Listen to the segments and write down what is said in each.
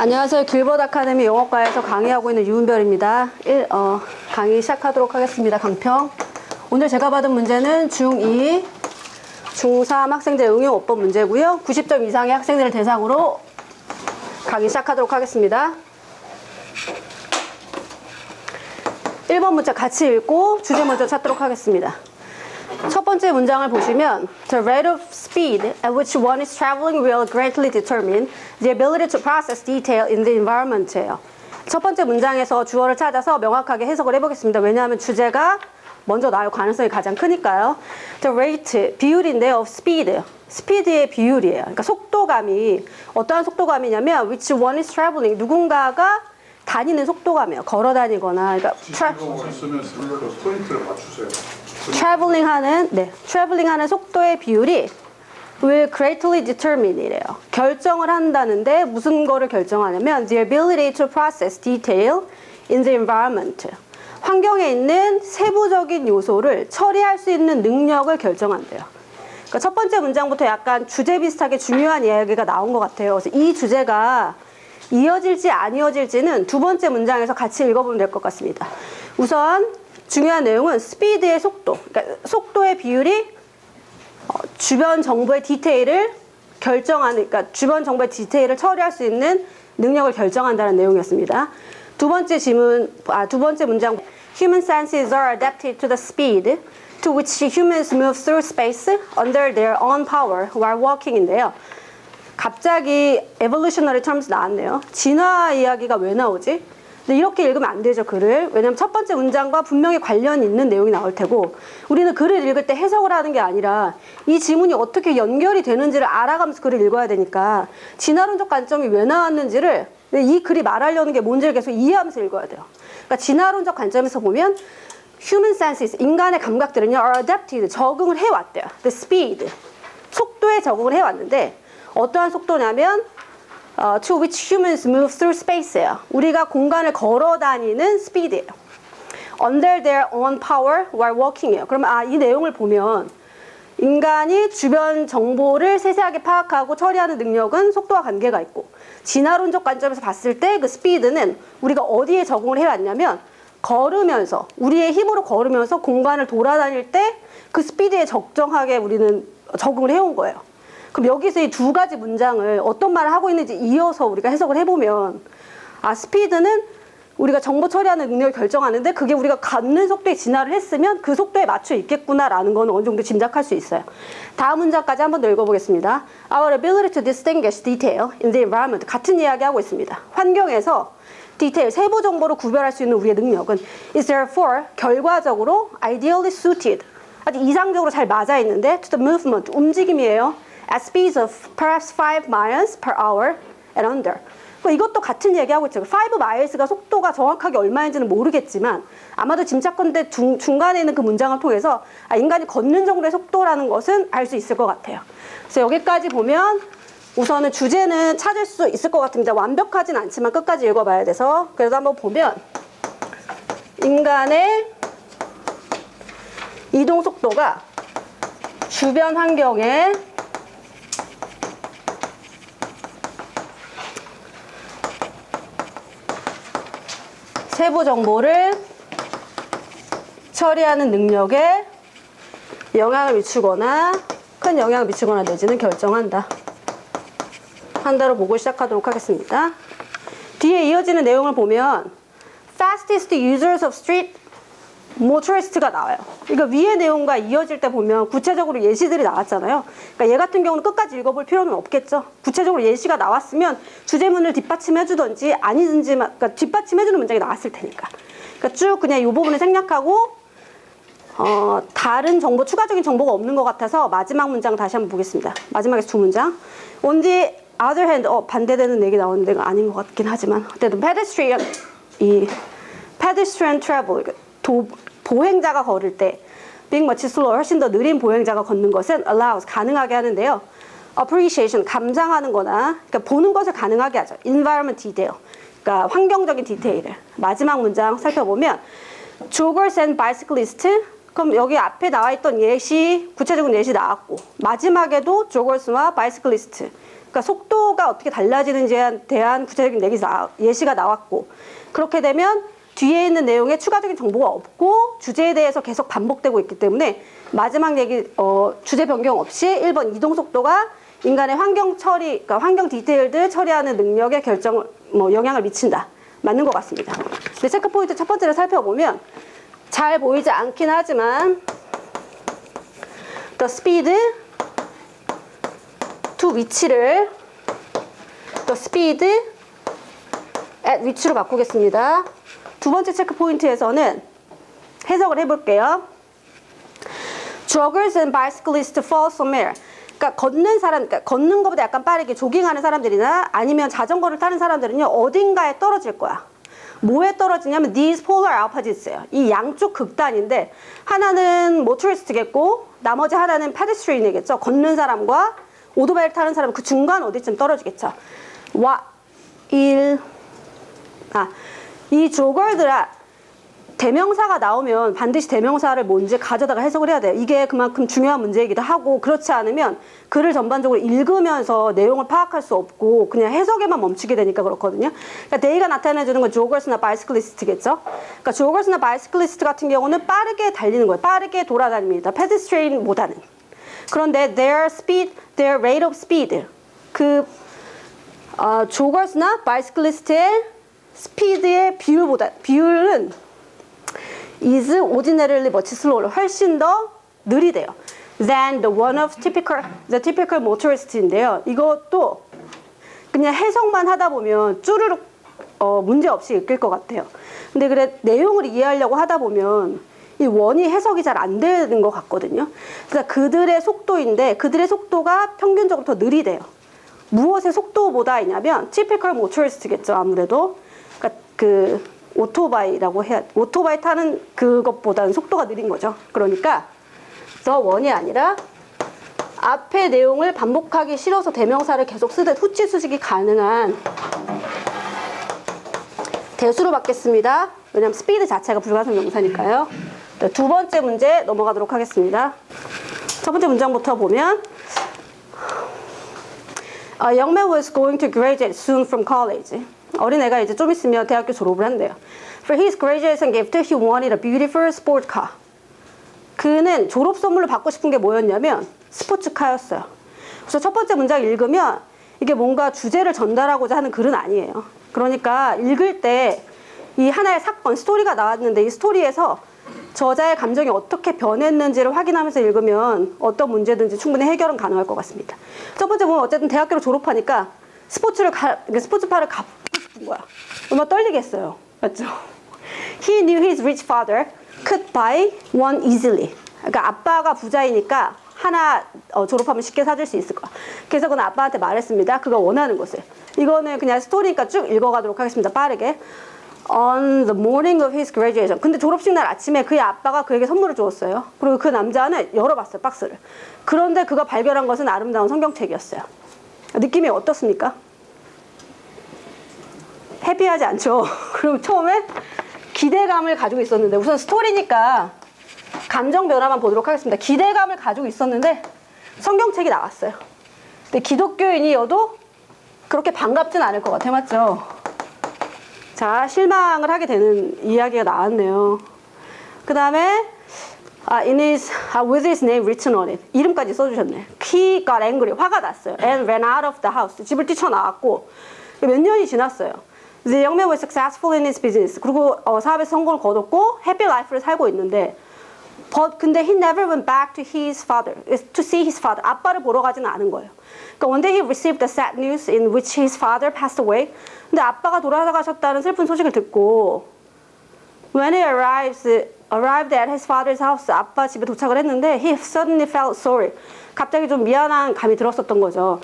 안녕하세요. 길버드 아카데미 영어과에서 강의하고 있는 유은별입니다. 일, 어, 강의 시작하도록 하겠습니다. 강평. 오늘 제가 받은 문제는 중2, 중3 학생들 응용 5번 문제고요. 90점 이상의 학생들을 대상으로 강의 시작하도록 하겠습니다. 1번 문자 같이 읽고 주제 먼저 찾도록 하겠습니다. 첫 번째 문장을 보시면 The rate of speed at which one is traveling will greatly determine the ability to process detail in the environment예요. 첫 번째 문장에서 주어를 찾아서 명확하게 해석을 해보겠습니다. 왜냐하면 주제가 먼저 나올 가능성이 가장 크니까요. The rate 비율인데요. of speed 스피드의 비율이에요. 그러니까 속도감이 어떠한 속도감이냐면 which one is traveling 누군가가 다니는 속도감이에요. 걸어 다니거나 그러니까 이거 쓰면 그 포인트를 맞추세요. Traveling 하는 네, traveling 하는 속도의 비율이 will greatly determine 이래요. 결정을 한다는데 무슨 거를 결정하냐면 the ability to process detail in the environment. 환경에 있는 세부적인 요소를 처리할 수 있는 능력을 결정한대요. 그러니까 첫 번째 문장부터 약간 주제 비슷하게 중요한 이야기가 나온 것 같아요. 그래서 이 주제가 이어질지 안 이어질지는 두 번째 문장에서 같이 읽어보면 될 것 같습니다. 우선 중요한 내용은 스피드의 속도, 그러니까 속도의 비율이 어, 주변 정보의 디테일을 결정하는, 그러니까 주변 정보의 디테일을 처리할 수 있는 능력을 결정한다는 내용이었습니다. 두 번째 질문, 아, 두 번째 문장. Human senses are adapted to the speed to which humans move through space under their own power while walking인데요. 갑자기 evolutionary terms 나왔네요. 진화 이야기가 왜 나오지? 근데 이렇게 읽으면 안 되죠, 글을. 왜냐면 첫 번째 문장과 분명히 관련 있는 내용이 나올 테고, 우리는 글을 읽을 때 해석을 하는 게 아니라 이 지문이 어떻게 연결이 되는지를 알아가면서 글을 읽어야 되니까, 진화론적 관점이 왜 나왔는지를 이 글이 말하려는 게 뭔지를 계속 이해하면서 읽어야 돼요. 그러니까 진화론적 관점에서 보면, human senses, 인간의 감각들은요, are adapted, 적응을 해왔대요. the speed, 속도에 적응을 해왔는데, 어떠한 속도냐면, 어, to which humans move through space예요. 우리가 공간을 걸어 다니는 스피드예요. Under their own power while walking이에요. 그러면 아, 이 내용을 보면 인간이 주변 정보를 세세하게 파악하고 처리하는 능력은 속도와 관계가 있고 진화론적 관점에서 봤을 때 그 스피드는 우리가 어디에 적응을 해왔냐면 걸으면서 우리의 힘으로 걸으면서 공간을 돌아다닐 때 그 스피드에 적정하게 우리는 적응을 해온 거예요. 그럼 여기서 이 두 가지 문장을 어떤 말을 하고 있는지 이어서 우리가 해석을 해보면 아 스피드는 우리가 정보 처리하는 능력을 결정하는데 그게 우리가 갖는 속도에 진화를 했으면 그 속도에 맞춰 있겠구나라는 건 어느 정도 짐작할 수 있어요. 다음 문장까지 한번 더 읽어보겠습니다. Our ability to distinguish detail in the environment 같은 이야기 하고 있습니다. 환경에서 디테일, 세부 정보를 구별할 수 있는 우리의 능력은 is therefore 결과적으로 ideally suited 아주 이상적으로 잘 맞아 있는데 to the movement 움직임이에요. At speeds of perhaps 5 miles per hour and under. 뭐 이것도 같은 얘기하고 있죠. 5 miles가 속도가 정확하게 얼마인지는 모르겠지만 아마도 짐작컨대 중, 중간에 있는 그 문장을 통해서 아, 인간이 걷는 정도의 속도라는 것은 알 수 있을 것 같아요. 그래서 여기까지 보면 우선은 주제는 찾을 수 있을 것 같습니다. 완벽하진 않지만 끝까지 읽어봐야 돼서 그래도 한번 보면 인간의 이동 속도가 주변 환경에 세부 정보를 처리하는 능력에 영향을 미치거나 큰 영향을 미치거나 내지는 결정한다. 한다로 보고 시작하도록 하겠습니다. 뒤에 이어지는 내용을 보면 fastest users of street motorist가 나와요. 이거 위의 내용과 이어질 때 보면 구체적으로 예시들이 나왔잖아요. 그러니까 얘 같은 경우는 끝까지 읽어볼 필요는 없겠죠. 구체적으로 예시가 나왔으면 주제문을 뒷받침해주든지 아니든지 그러니까 뒷받침해주는 문장이 나왔을 테니까. 그러니까 쭉 그냥 이 부분을 생략하고 어, 다른 정보, 추가적인 정보가 없는 것 같아서 마지막 문장 다시 한번 보겠습니다. 마지막에 두 문장. On the other hand, 어, 반대되는 얘기 나오는데 가 아닌 것 같긴 하지만. 어쨌든 pedestrian, 이 pedestrian travel, 도, 보행자가 걸을 때 being much slower, 훨씬 더 느린 보행자가 걷는 것은 allows, 가능하게 하는데요. appreciation, 감상하는 거나, 그러니까 보는 것을 가능하게 하죠. environment detail, 그러니까 환경적인 디테일을. 마지막 문장 살펴보면 joggers and bicyclists, 그럼 여기 앞에 나와 있던 예시, 구체적인 예시 나왔고, 마지막에도 joggers와 bicyclist, 그러니까 속도가 어떻게 달라지는지에 대한 구체적인 예시가 나왔고 그렇게 되면 뒤에 있는 내용에 추가적인 정보가 없고 주제에 대해서 계속 반복되고 있기 때문에 마지막 얘기 어, 주제 변경 없이 1번 이동 속도가 인간의 환경 처리, 그러니까 환경 디테일들 처리하는 능력에 결정 뭐 영향을 미친다. 맞는 것 같습니다. 근데 체크 포인트 첫 번째를 살펴보면 잘 보이지 않긴 하지만 the speed to 위치를 the speed at 위치로 바꾸겠습니다. 두 번째 체크 포인트에서는 해석을 해볼게요. Joggers and bicyclists fall somewhere. 그러니까 걷는 사람, 그러니까 걷는 것보다 약간 빠르게 조깅하는 사람들이나 아니면 자전거를 타는 사람들은요 어딘가에 떨어질 거야. 뭐에 떨어지냐면 these polar opposites예요. 이 양쪽 극단인데 하나는 모토리스트겠고 나머지 하나는 페데스트리인이겠죠. 걷는 사람과 오토바이를 타는 사람 그 중간 어디쯤 떨어지겠죠. 와, 일, 아, 이 조걸들아 대명사가 나오면 반드시 대명사를 뭔지 가져다가 해석을 해야 돼요. 이게 그만큼 중요한 문제이기도 하고 그렇지 않으면 글을 전반적으로 읽으면서 내용을 파악할 수 없고 그냥 해석에만 멈추게 되니까 그렇거든요. 그러니까 데이가 나타내주는 건 조거스나 바이스클리스트겠죠. 그러니까 조거스나 바이스클리스트 같은 경우는 빠르게 달리는 거예요. 빠르게 돌아다닙니다. 페데스트레인보다는. 그런데 their speed, their rate of speed 그 어, 조거스나 바이스클리스트의 스피드의 비율보다 비율은 is ordinarily much slower 훨씬 더 느리대요. than the one of typical the typical motorist인데요. 이것도 그냥 해석만 하다 보면 쭈르륵 어, 문제 없이 읽힐 것 같아요. 근데 그래 내용을 이해하려고 하다 보면 이 원이 해석이 잘 안 되는 것 같거든요. 그래서 그들의 속도인데 그들의 속도가 평균적으로 더 느리대요. 무엇의 속도보다이냐면 typical motorist겠죠 아무래도. 그 오토바이라고 해야 오토바이 타는 그것보다는 속도가 느린 거죠. 그러니까 더 원이 아니라 앞의 내용을 반복하기 싫어서 대명사를 계속 쓰듯 후치 수식이 가능한 대수로 받겠습니다. 왜냐하면 스피드 자체가 불가성 명사니까요. 네, 두 번째 문제 넘어가도록 하겠습니다. 첫 번째 문장부터 보면 A young man was going to graduate soon from college. 어린애가 이제 좀 있으면 대학교 졸업을 한대요. For his graduation gift, he wanted a beautiful sport car. 그는 졸업 선물로 받고 싶은 게 뭐였냐면 스포츠카였어요. 그래서 첫 번째 문장 읽으면 이게 뭔가 주제를 전달하고자 하는 글은 아니에요. 그러니까 읽을 때 이 하나의 사건, 스토리가 나왔는데 이 스토리에서 저자의 감정이 어떻게 변했는지를 확인하면서 읽으면 어떤 문제든지 충분히 해결은 가능할 것 같습니다. 첫 번째 보면 어쨌든 대학교를 졸업하니까 스포츠를 가, 스포츠파를 싶은 거야. 얼마나 떨리겠어요. 맞죠? He knew his rich father could buy one easily. 그러니까 아빠가 부자이니까 하나 어, 졸업하면 쉽게 사줄 수 있을 거야. 그래서 그는 아빠한테 말했습니다. 그가 원하는 것을. 이거는 그냥 스토리니까 쭉 읽어가도록 하겠습니다. 빠르게. On the morning of his graduation. 근데 졸업식 날 아침에 그의 아빠가 그에게 선물을 주었어요. 그리고 그 남자는 열어봤어요, 박스를. 그런데 그가 발견한 것은 아름다운 성경책이었어요. 느낌이 어떻습니까? 해피하지 않죠. 그럼 처음에 기대감을 가지고 있었는데 우선 스토리니까 감정 변화만 보도록 하겠습니다. 기대감을 가지고 있었는데 성경책이 나왔어요. 근데 기독교인이어도 그렇게 반갑진 않을 것 같아요. 맞죠? 자, 실망을 하게 되는 이야기가 나왔네요. 그 다음에 아, in his, 아, with his name written on it. 이름까지 써주셨네. He got angry. 화가 났어요. And ran out of the house. 집을 뛰쳐나왔고 몇 년이 지났어요. Young man was successful in his business. 그리고 어, 사업에 성공을 거뒀고 happy life를 살고 있는데 But 근데 he never went back to his father, to see his father. 아빠를 보러 가지는 않은 거예요. 그러니까 one day he received the sad news in which his father passed away. 근데 아빠가 돌아가셨다는 슬픈 소식을 듣고 When he arrives, arrived at his father's house, 아빠 집에 도착을 했는데 he suddenly felt sorry. 갑자기 좀 미안한 감이 들었었던 거죠.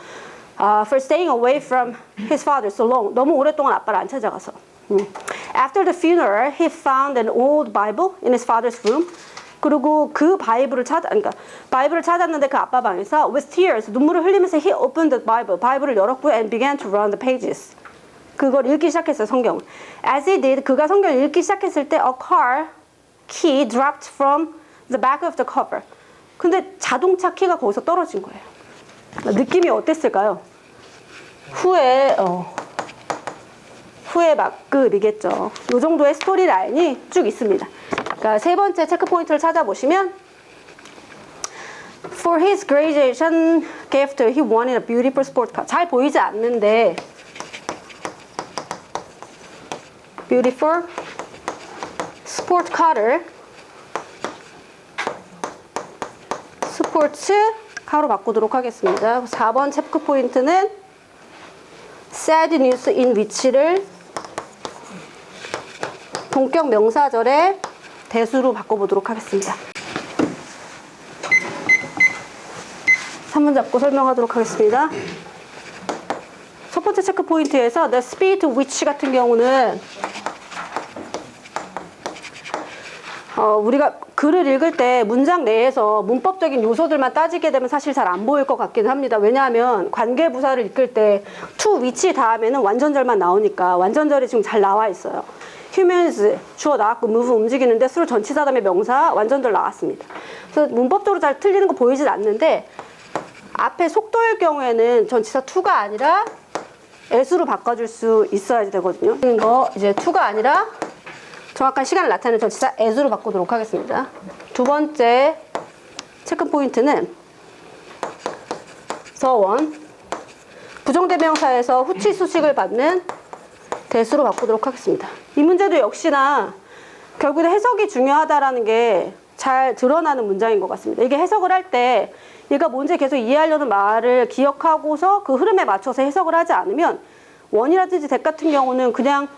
Uh, for staying away from his father so long. 너무 오랫동안 아빠를 안 찾아가서. 음. After the funeral, he found an old Bible in his father's room. 그리고 그 바이블을 찾아, 그러니까 바이블을 찾았는데 그 아빠 방에서 with tears 눈물을 흘리면서 he opened the Bible, 바이블을 열었고 and began to run the pages. 그걸 읽기 시작했어요 성경. As he did, 그가 성경을 읽기 시작했을 때 a car key dropped from the back of the cover. 근데 자동차 키가 거기서 떨어진 거예요. 느낌이 어땠을까요? 후에 어, 후에 막급이겠죠. 이 정도의 스토리 라인이 쭉 있습니다. 그러니까 세 번째 체크 포인트를 찾아보시면 For his graduation gift, he wanted a beautiful sport car. 잘 보이지 않는데 beautiful 스포츠 카를 스포츠 카로 바꾸도록 하겠습니다. 4번 체크 포인트는 sad news in which를 동격 명사절의 대수로 바꿔보도록 하겠습니다. 3문 잡고 설명하도록 하겠습니다. 첫 번째 체크 포인트에서 the speed which 같은 경우는 어, 우리가 글을 읽을 때 문장 내에서 문법적인 요소들만 따지게 되면 사실 잘 안 보일 것 같긴 합니다. 왜냐하면 관계부사를 읽을 때 to which 다음에는 완전절만 나오니까 완전절이 지금 잘 나와 있어요. humans 주어 나왔고 move 움직이는데 수로 전치사 다음에 명사 완전절 나왔습니다. 그래서 문법적으로 잘 틀리는 거 보이진 않는데 앞에 속도일 경우에는 전치사 to가 아니라 s로 바꿔줄 수 있어야 되거든요. 이거 이제 to가 아니라 정확한 시간을 나타내는 전치사 as로 바꾸도록 하겠습니다. 두 번째 체크 포인트는 서원 부정대명사에서 후치 수식을 받는 대수로 바꾸도록 하겠습니다. 이 문제도 역시나 결국에 해석이 중요하다라는 게 잘 드러나는 문장인 것 같습니다. 이게 해석을 할 때 얘가 뭔지 계속 이해하려는 말을 기억하고서 그 흐름에 맞춰서 해석을 하지 않으면 원이라든지 대 같은 경우는 그냥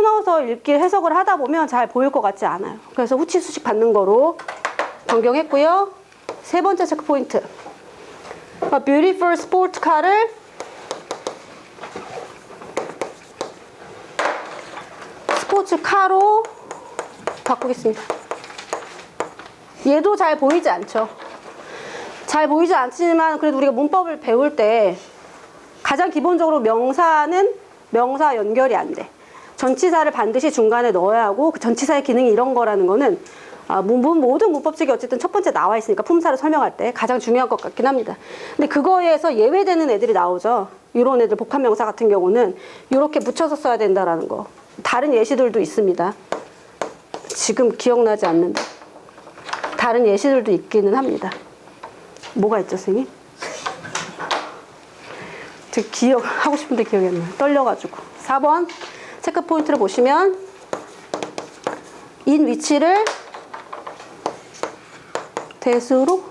끊어서 읽기 해석을 하다 보면 잘 보일 것 같지 않아요. 그래서 후치 수식 받는 거로 변경했고요. 세 번째 체크 포인트. A beautiful sport car를 스포츠 카로 바꾸겠습니다. 얘도 잘 보이지 않죠? 잘 보이지 않지만 그래도 우리가 문법을 배울 때 가장 기본적으로 명사는 명사 연결이 안 돼. 전치사를 반드시 중간에 넣어야 하고 그 전치사의 기능이 이런 거라는 거는 아, 모든 문법칙이 어쨌든 첫 번째 나와 있으니까 품사를 설명할 때 가장 중요한 것 같긴 합니다. 근데 그거에서 예외되는 애들이 나오죠. 이런 애들 복합명사 같은 경우는 이렇게 붙여서 써야 된다라는 거. 다른 예시들도 있습니다. 지금 기억나지 않는데 다른 예시들도 있기는 합니다. 뭐가 있죠, 선생님? 저 기억하고 싶은데 기억이 안 나요. 떨려가지고. 4번 체크 포인트를 보시면 인 위치를 대수로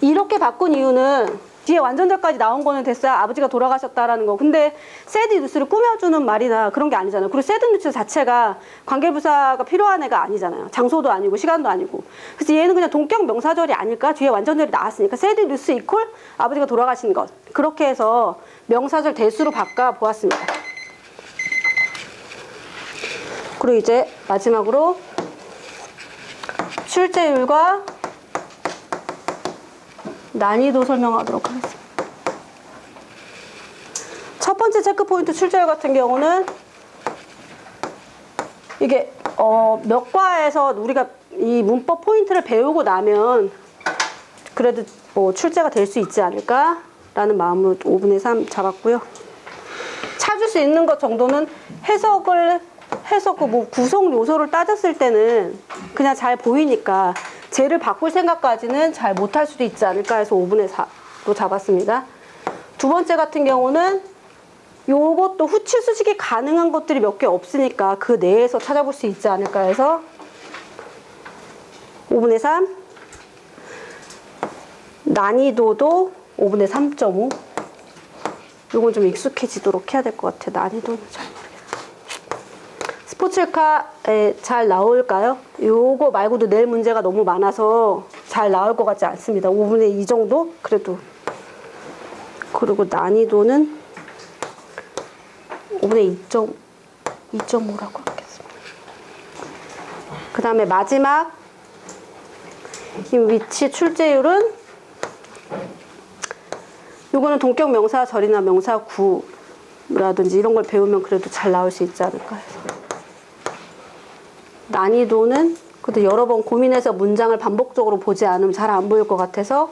이렇게 바꾼 이유는 뒤에 완전절까지 나온 거는 됐어요. 아버지가 돌아가셨다라는 거. 근데 새드 뉴스를 꾸며주는 말이나 그런 게 아니잖아요. 그리고 새드 뉴스 자체가 관계부사가 필요한 애가 아니잖아요. 장소도 아니고 시간도 아니고. 그래서 얘는 그냥 동격 명사절이 아닐까? 뒤에 완전절이 나왔으니까 새드 뉴스 이퀄 아버지가 돌아가신 것. 그렇게 해서 명사절 대수로 바꿔 보았습니다. 그리고 이제 마지막으로 출제율과 난이도 설명하도록 하겠습니다. 첫 번째 체크 포인트 출제율 같은 경우는 이게 어, 몇 과에서 우리가 이 문법 포인트를 배우고 나면 그래도 뭐 출제가 될 수 있지 않을까라는 마음으로 5분의 3 잡았고요. 찾을 수 있는 것 정도는 해석을 해서 그 뭐 구성 요소를 따졌을 때는 그냥 잘 보이니까 쟤를 바꿀 생각까지는 잘 못할 수도 있지 않을까 해서 5분의 4로 잡았습니다. 두 번째 같은 경우는 요것도 후치 수식이 가능한 것들이 몇 개 없으니까 그 내에서 찾아볼 수 있지 않을까 해서 5분의 3 난이도도 5분의 3.5 요건 좀 익숙해지도록 해야 될 것 같아요. 난이도는 잘. 스포츠카에 잘 나올까요? 요거 말고도 낼 문제가 너무 많아서 잘 나올 것 같지 않습니다. 5분의 2 정도? 그래도. 그리고 난이도는 5분의 2.5라고 하겠습니다. 그 다음에 마지막 이 위치 출제율은 요거는 동격 명사 절이나 명사 구라든지 이런 걸 배우면 그래도 잘 나올 수 있지 않을까 해서 난이도는 그래도 여러 번 고민해서 문장을 반복적으로 보지 않으면 잘 안 보일 것 같아서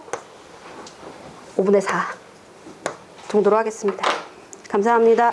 5분의 4 정도로 하겠습니다. 감사합니다.